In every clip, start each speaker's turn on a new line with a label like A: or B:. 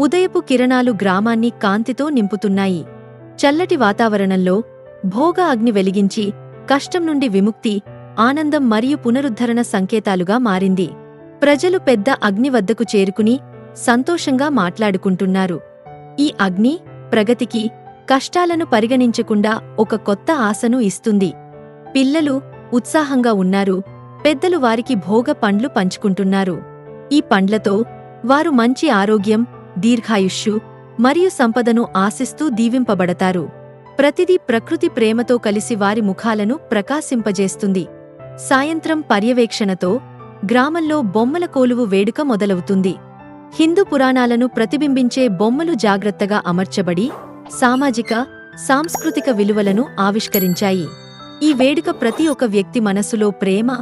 A: ఉదయపు కిరణాలు గ్రామాన్ని కాంతితో నింపుతున్నాయి. చల్లటి వాతావరణంలో భోగ అగ్ని వెలిగించి కష్టం నుండి విముక్తి ఆనందం మరియు పునరుద్ధరణ సంకేతాలుగా మారింది. ప్రజలు పెద్ద అగ్ని వద్దకు చేరుకుని సంతోషంగా మాట్లాడుకుంటున్నారు. ఈ అగ్ని ప్రగతికి కష్టాలను పరిగణించకుండా ఒక కొత్త ఆశను ఇస్తుంది. పిల్లలు ఉత్సాహంగా ఉన్నారు. పెద్దలు వారికి భోగ పండ్లు పంచుకుంటున్నారు. ఈ పండ్లతో వారు మంచి ఆరోగ్యం దీర్ఘాయుష్యు మరియు సంపదను ఆశిస్తూ దీవింపబడతారు. ప్రతిదీ ప్రకృతి ప్రేమతో కలిసి వారి ముఖాలను ప్రకాశింపజేస్తుంది. సాయంత్రం పర్యవేక్షణతో గ్రామంలో బొమ్మల కోలువు వేడుక మొదలవుతుంది. హిందూ పురాణాలను ప్రతిబింబించే బొమ్మలు జాగ్రత్తగా అమర్చబడి సామాజిక సాంస్కృతిక విలువలను ఆవిష్కరించాయి. ఈ వేడుక ప్రతి ఒక్క వ్యక్తి మనసులో ప్రేమ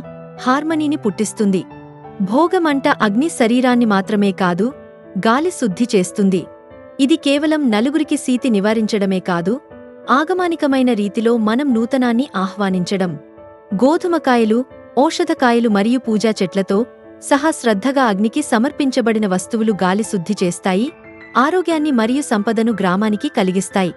A: హార్మనీని పుట్టిస్తుంది. భోగమంట అగ్ని శరీరాన్ని మాత్రమే కాదు గాలి శుద్ధి చేస్తుంది. ఇది కేవలం నలుగురికి సీతి నివారించడమే కాదు ఆగమానికమైన రీతిలో మనం నూతనాన్ని ఆహ్వానించడం. గోధుమకాయలు ఔషధకాయలు మరియు పూజా చెట్లతో సహా శ్రద్ధగా అగ్నికి సమర్పించబడిన వస్తువులు గాలి శుద్ధి చేస్తాయి ఆరోగ్యాన్ని మరియు సంపదను గ్రామానికి కలిగిస్తాయి.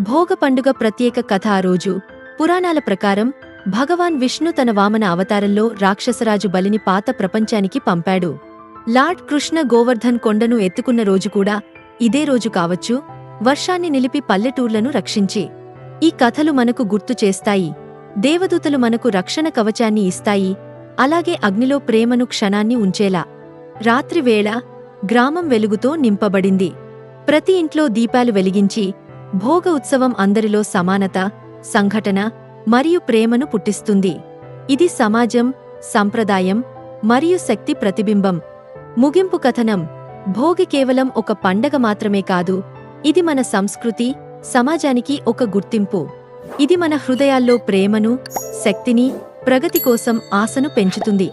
A: భోగ పండుగ ప్రత్యేక కథ ఆ రోజు. పురాణాల ప్రకారం భగవాన్ విష్ణు తన వామన అవతారంలో రాక్షసరాజు బలిని పాత ప్రపంచానికి పంపాడు. లార్డ్ కృష్ణ గోవర్ధన్ కొండను ఎత్తుకున్న రోజు కూడా ఇదే రోజు కావచ్చు. వర్షాన్ని నిలిపి పల్లెటూర్లను రక్షించి ఈ కథలు మనకు గుర్తు చేస్తాయి. దేవదూతలు మనకు రక్షణ కవచాన్ని ఇస్తాయి. అలాగే అగ్నిలో ప్రేమను క్షణాన్ని ఉంచేలా. రాత్రివేళ గ్రామం వెలుగుతో నింపబడింది. ప్రతి ఇంట్లో దీపాలు వెలిగించి భోగ ఉత్సవం అందరిలో సమానత సంఘటన మరియు ప్రేమను పుట్టిస్తుంది. ఇది సమాజం సంప్రదాయం మరియు శక్తి ప్రతిబింబం. ముగింపు కథనం భోగి కేవలం ఒక పండగ మాత్రమే కాదు ఇది మన సంస్కృతి సమాజానికి ఒక గుర్తింపు. ఇది మన హృదయాల్లో ప్రేమను శక్తిని ప్రగతి కోసం ఆశను పెంచుతుంది.